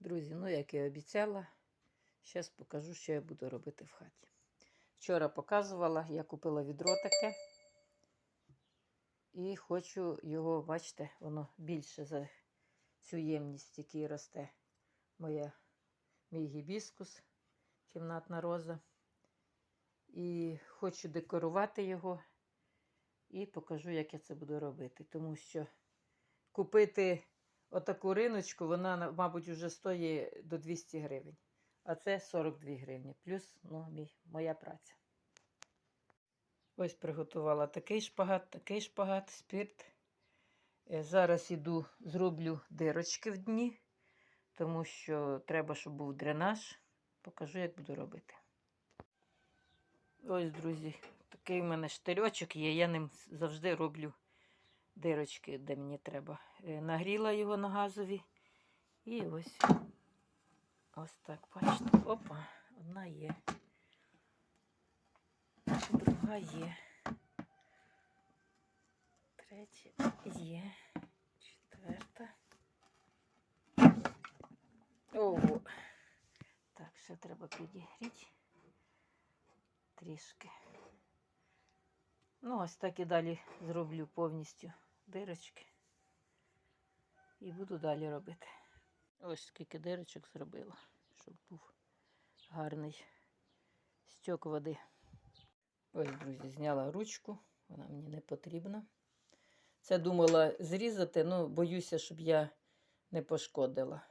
Друзі, ну як і обіцяла, зараз покажу, що я буду робити в хаті. Вчора показувала, я купила відро таке. І хочу його, бачите, воно більше за цю ємність, в якій росте моя, мій гібіскус, кімнатна роза. І хочу декорувати його і покажу, як я це буду робити. Тому що купити отаку риночку, вона, мабуть, вже стоїть до 200 гривень. А це 42 гривні. Плюс ну, мій, моя праця. Ось приготувала такий шпагат, такий шпагат, спирт. Е, Зараз іду, зроблю дирочки в дні, тому що треба, щоб був дренаж. Покажу, як буду робити. Ось, друзі, такий в мене штирьочок є. Я ним завжди роблю дирочки, де мені треба. Е, Нагріла його на газові. І ось ось так, бачите. Опа, одна є. Друга є. Третя є. Четверта. Ого. Так, ще треба підігріти. Трішки. Ну, ось так і далі зроблю повністю дирочки. І буду далі робити. Ось скільки дирочок зробила, щоб був гарний стьок води. Ось, друзі, зняла ручку, вона мені не потрібна. Це думала зрізати, ну, боюся, щоб я не пошкодила.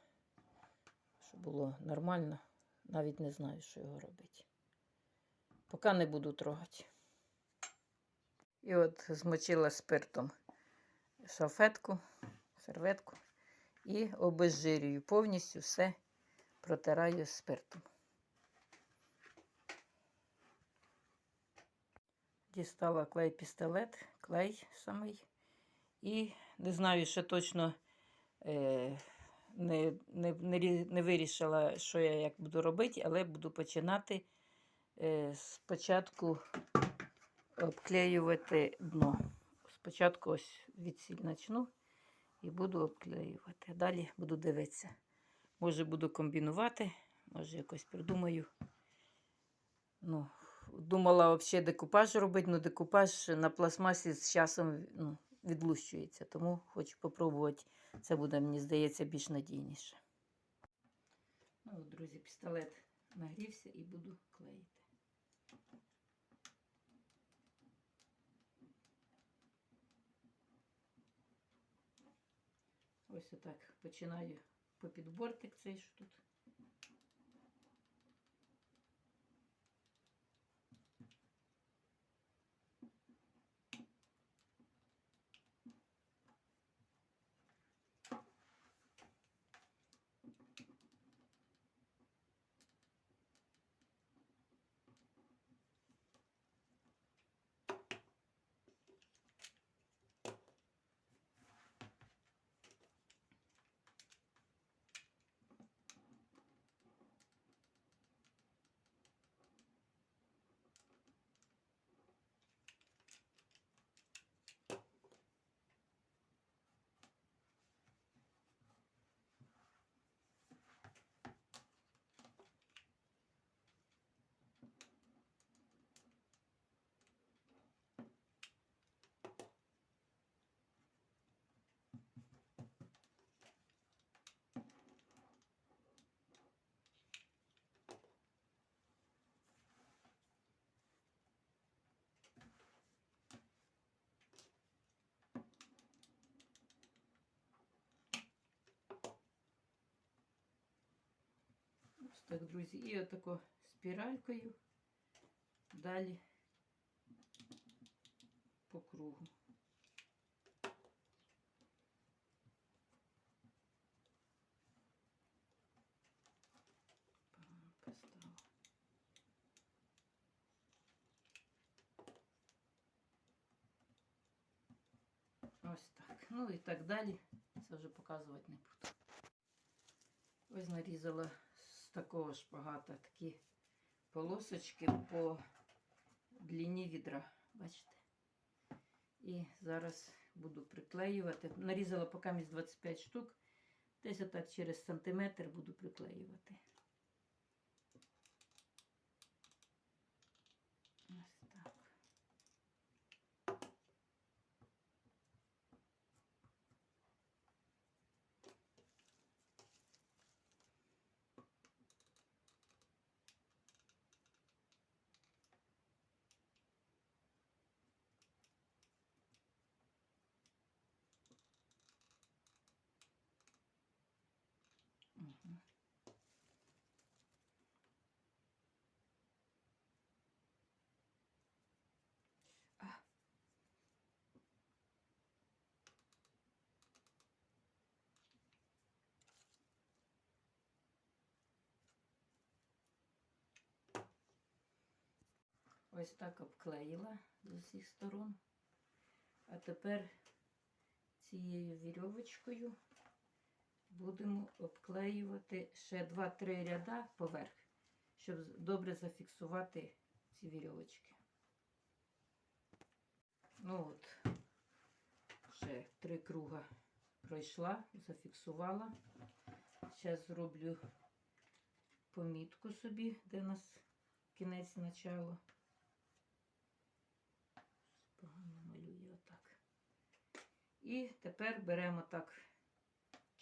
Щоб було нормально. Навіть не знаю, що його робити. Поки не буду трогати. І от змочила спиртом салфетку, серветку і обезжирюю повністю все протираю спиртом. Дістала клей пістолет, клей самий. І не знаю, ще точно е, не, не, не, не вирішила, що я як буду робити, але буду починати е, спочатку обклеювати дно. Спочатку ось відсіль начну і буду обклеювати. Далі буду дивитися. Може, буду комбінувати, може, якось придумаю. Ну, думала взагалі декупаж робити, але декупаж на пластмасі з часом ну, відлущується. Тому хочу попробувати. Це буде, мені здається, більш надійніше. Ну, друзі, пістолет нагрівся і буду клеїти. Ось отак починаю по підбортик цей що тут. так, друзі. І отако спіралькою далі по кругу. Поставила. Ось так. Ну і так далі. Це вже показувати не буду. Ось нарізала з такого шпагата такі полосочки по длині відра. Бачите? І зараз буду приклеювати. Нарізала поки місь 25 штук. Десь отак через сантиметр буду приклеювати. Ось так. Мгм. А. Ось так обклеїла з усіх сторон. А тепер цією вірьовочкою будемо обклеювати ще 2-3 ряда поверх, щоб добре зафіксувати ці вірьовочки. Ну от, ще три круга пройшла, зафіксувала. Зараз зроблю помітку собі, де у нас кінець начало. Погано малюю отак. І тепер беремо так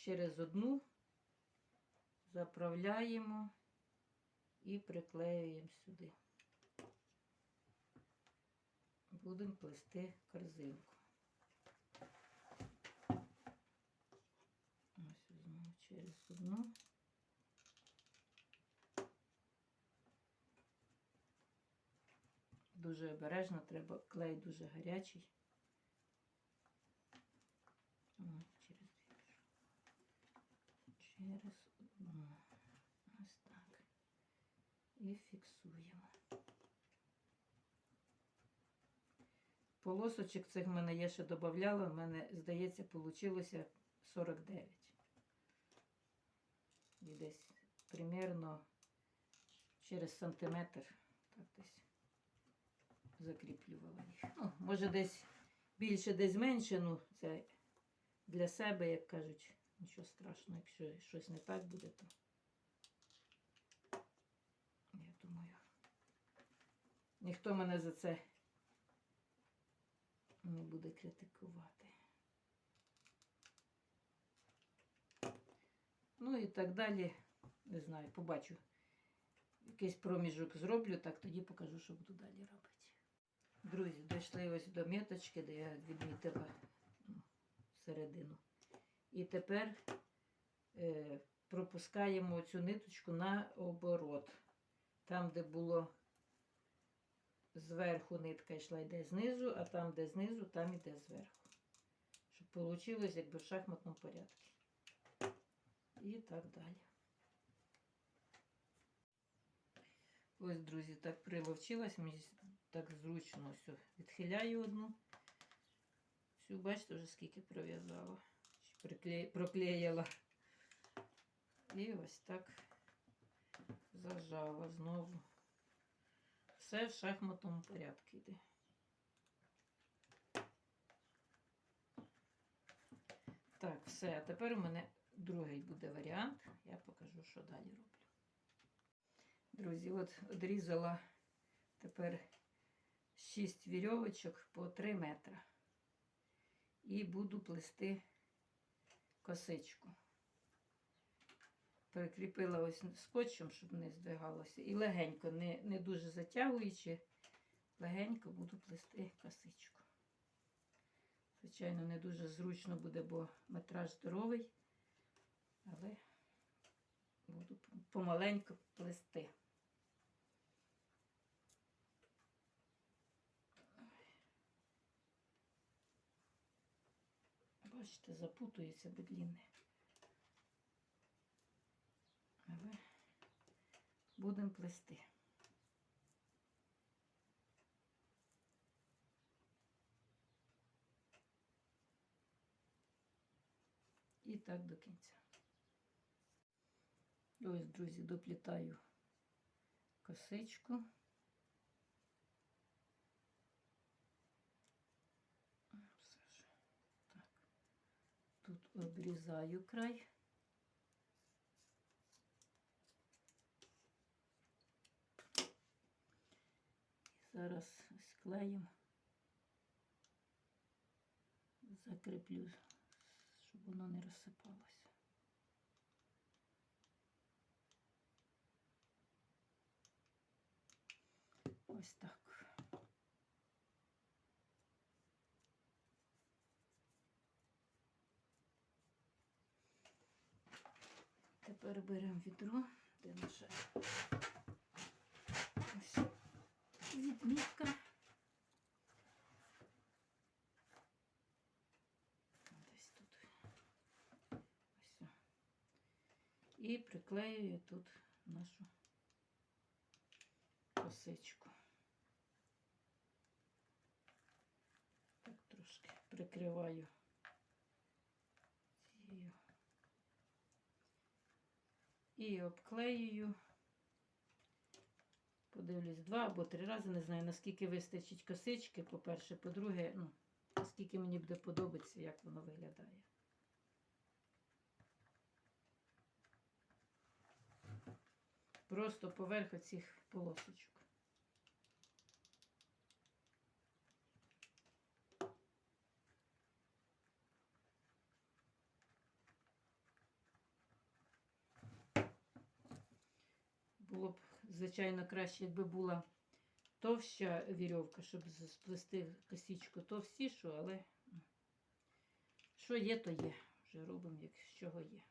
через одну, заправляємо і приклеюємо сюди. Будемо плести корзинку. Ось візьмемо через одну. Дуже обережно, треба клей дуже гарячий. О, через дві через одну. Ось так. І фіксуємо. Полосочок цих в мене я ще додавала, в мене, здається, вийшло 49. І десь примерно через сантиметр так десь закріплювала їх. Ну, може десь більше, десь менше, ну це для себе, як кажуть, нічого страшного, якщо щось не так буде, то я думаю, ніхто мене за це не буде критикувати. Ну і так далі, не знаю, побачу. Якийсь проміжок зроблю, так тоді покажу, що буду далі робити. Друзі, дійшли ось до міточки, де я відмітила ну, середину. І тепер е, пропускаємо цю ниточку на оборот. Там, де було зверху нитка йшла йде знизу, а там, де знизу, там йде зверху. Щоб вийшло якби в шахматному порядку. І так далі. Ось, друзі, так приловчилась, мені так зручно все. Відхиляю одну. Всю, бачите, вже скільки пров'язала. Проклеїла. І ось так зажала знову. Все в шахматному порядку йде. Так, все. А тепер у мене другий буде варіант. Я покажу, що далі роблю. Друзі, от одрізала тепер 6 вірьовочок по 3 метри. І буду плести косичку. Прикріпила ось скотчем, щоб не здвигалося. І легенько, не, не дуже затягуючи, легенько буду плести косичку. Звичайно, не дуже зручно буде, бо метраж здоровий, але буду помаленьку плести. Бачите, запутується бедлінне. Але будемо плести. І так до кінця. Ось, друзі, доплітаю косичку. тут обрізаю край. Зараз ось закреплю, закріплю, щоб воно не розсипалося. Ось так. Тепер беремо відро, де наша ось відмітка. Десь тут. Ось. І приклеюю тут нашу косичку. Так трошки прикриваю цією. І обклеюю. Подивлюсь два або три рази. Не знаю, наскільки вистачить косички, по-перше. По-друге, ну, наскільки мені буде подобатися, як воно виглядає. Просто поверх оцих полосочок. Було б, звичайно, краще, якби була товща вірьовка, щоб сплести косічку товстішу, але що є, то є. Вже робимо, як з чого є.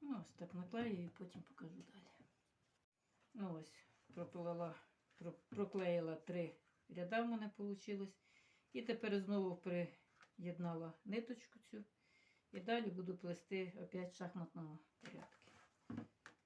Ну, ось так наклею і потім покажу далі. Ну ось, проплела, про- проклеїла три ряда в мене вийшло. І тепер знову приєднала ниточку цю. І далі буду плести опять шахматного порядку. Ось так.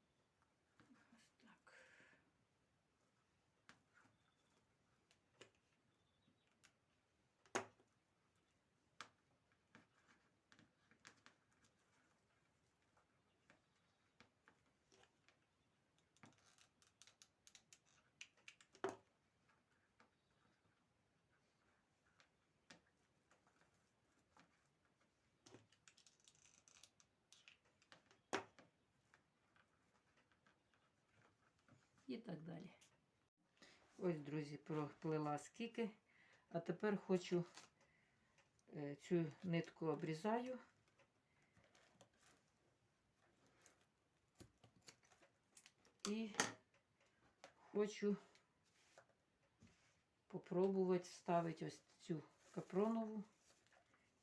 І так далі. Ось, друзі, проплила скільки. А тепер хочу е, цю нитку обрізаю. І хочу попробувати вставити ось цю капронову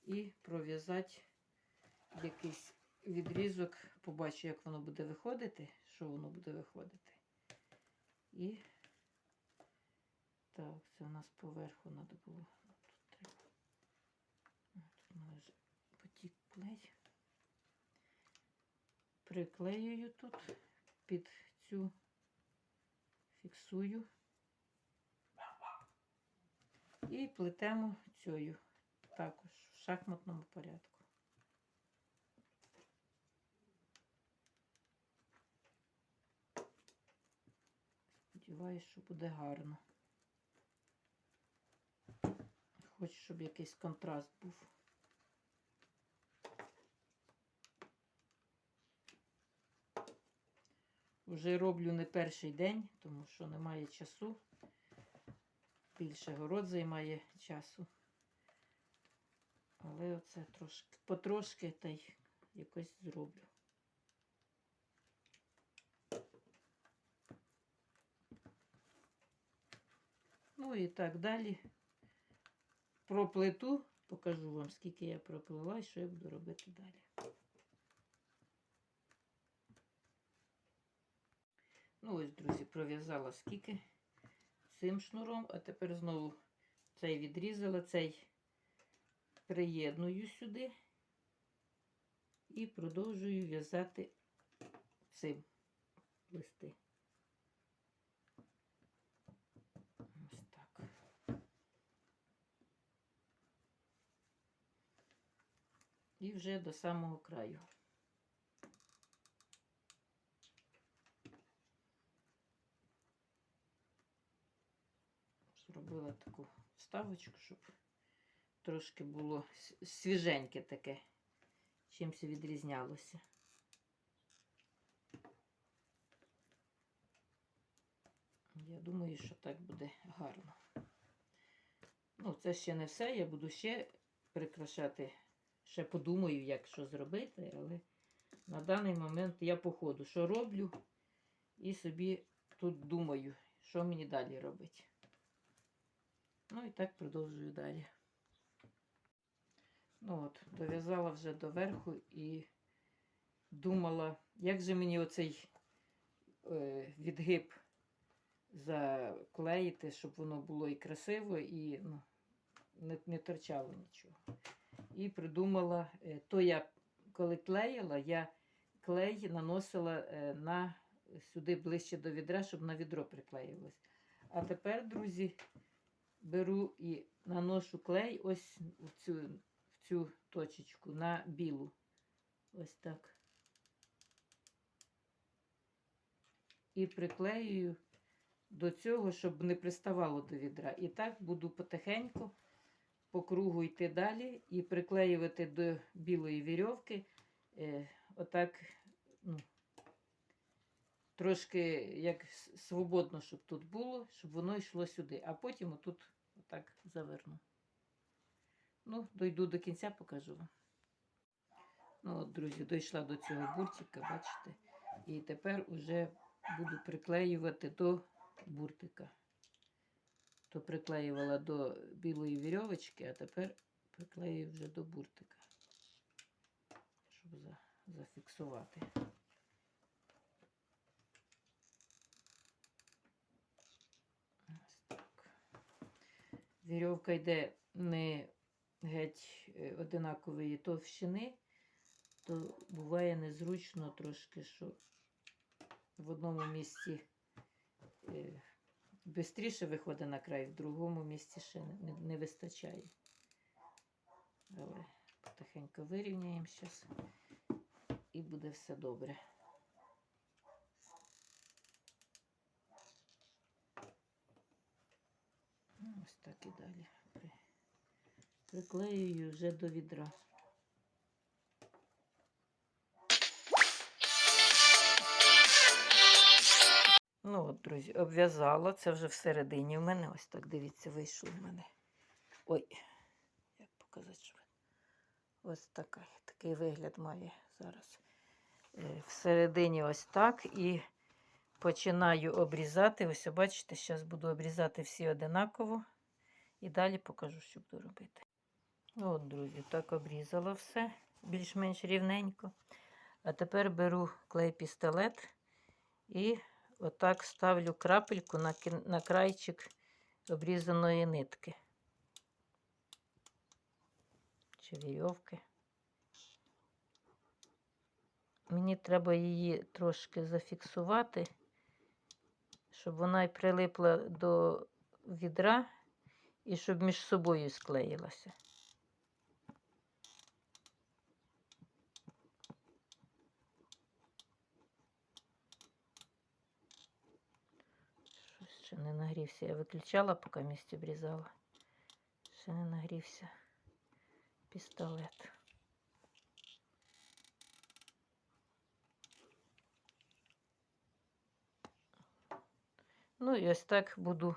і пров'язати якийсь відрізок. Побачу, як воно буде виходити, що воно буде виходити. І так, це у нас поверху треба було. Тут треба. Тут мене вже потік клей. Приклеюю тут під цю фіксую. І плетемо цією також в шахматному порядку. Сподіваюсь, що буде гарно. Хочу, щоб якийсь контраст був. Вже роблю не перший день, тому що немає часу. Більше город займає часу. Але оце трошки, потрошки та й якось зроблю. Ну і так далі. Проплету, покажу вам, скільки я проплила і що я буду робити далі. Ну ось, друзі, пров'язала скільки цим шнуром, а тепер знову цей відрізала, цей приєдную сюди і продовжую в'язати цим листи. Ось так. І вже до самого краю. Зробила таку вставочку, щоб трошки було свіженьке таке, чимось відрізнялося. Я думаю, що так буде гарно. Ну, це ще не все. Я буду ще прикрашати. Ще подумаю, як що зробити, але на даний момент я по ходу, що роблю, і собі тут думаю, що мені далі робити. Ну і так продовжую далі. Ну от, дов'язала вже до верху і думала, як же мені оцей е, відгиб заклеїти, щоб воно було і красиво, і ну, не, не торчало нічого. І придумала, е, то я коли клеїла, я клей наносила е, на сюди ближче до відра, щоб на відро приклеїлось. А тепер, друзі, беру і наношу клей ось в цю, в цю точечку на білу. Ось так. І приклеюю до цього, щоб не приставало до відра. І так буду потихеньку по кругу йти далі і приклеювати до білої вірьовки. Е, отак, ну, трошки як свободно, щоб тут було, щоб воно йшло сюди. А потім отут отак заверну. Ну, дойду до кінця, покажу вам. Ну, от, друзі, дійшла до цього буртика, бачите. І тепер уже буду приклеювати до буртика. То приклеювала до білої вірьовочки, а тепер приклею вже до буртика, щоб за, зафіксувати. Вірьовка йде не геть е, одинакової товщини, то буває незручно трошки, що в одному місці швидше виходить на край, в другому місці ще не, не, вистачає. Але потихеньку вирівняємо зараз і буде все добре. Ось так і далі. При- Приклеюю вже до відра. Ну от, друзі, обв'язала. Це вже всередині в мене. Ось так, дивіться, вийшло в мене. Ой, як показати, що ось така, такий вигляд має зараз. Е, Всередині ось так. І починаю обрізати. Ось, бачите, зараз буду обрізати всі одинаково. І далі покажу, що буду робити. Ну, От, друзі, так обрізала все більш-менш рівненько. А тепер беру клей-пістолет і отак ставлю крапельку на, на крайчик обрізаної нитки. Чи вірьовки. Мені треба її трошки зафіксувати, щоб вона й прилипла до відра і щоб між собою склеїлася. Щось ще не нагрівся. Я виключала, поки місці обрізала. Ще не нагрівся пістолет. Ну і ось так буду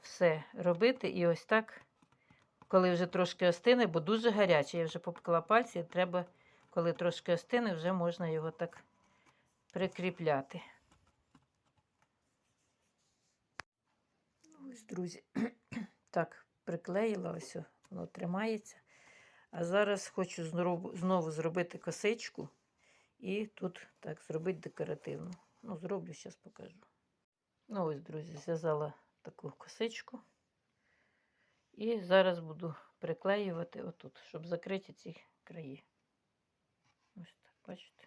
все робити. І ось так, коли вже трошки остине, бо дуже гаряче. Я вже попекла пальці, і треба, коли трошки остине, вже можна його так прикріпляти. Ось, друзі, так, приклеїла, ось воно тримається. А зараз хочу знову, зробити косичку і тут так зробити декоративну. Ну, зроблю, зараз покажу. Ну, ось, друзі, зв'язала таку косичку. І зараз буду приклеювати отут, щоб закрити ці краї. Ось так, бачите?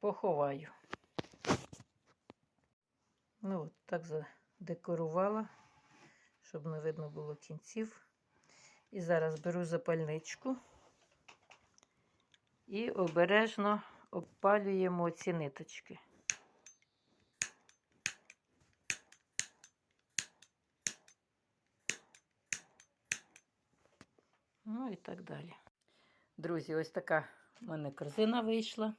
Поховаю. Ну, от так декорувала, щоб не видно було кінців. І зараз беру запальничку і обережно обпалюємо ці ниточки. Ну і так далі. Друзі, ось така в мене корзина вийшла.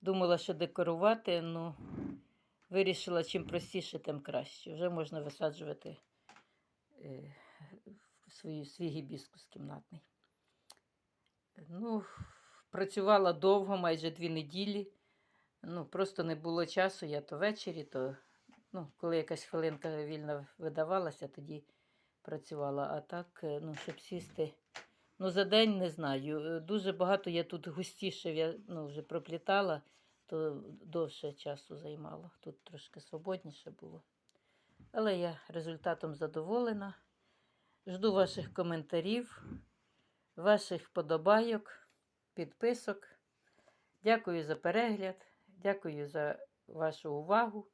Думала, що декорувати, ну вирішила, чим простіше, тим краще. Вже можна висаджувати е, свій, свій гібіскус кімнатний. Ну, працювала довго, майже дві неділі. Ну, просто не було часу, я то ввечері, то ну, коли якась хвилинка вільна видавалася, тоді працювала. А так, е, ну, щоб сісти. Ну, за день не знаю. Е, Дуже багато я тут густіше я, ну, вже проплітала, то довше часу займало. Тут трошки свободніше було. Але я результатом задоволена. Жду ваших коментарів, ваших подобайок, підписок. Дякую за перегляд, дякую за вашу увагу.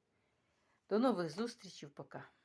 До нових зустрічей. Пока.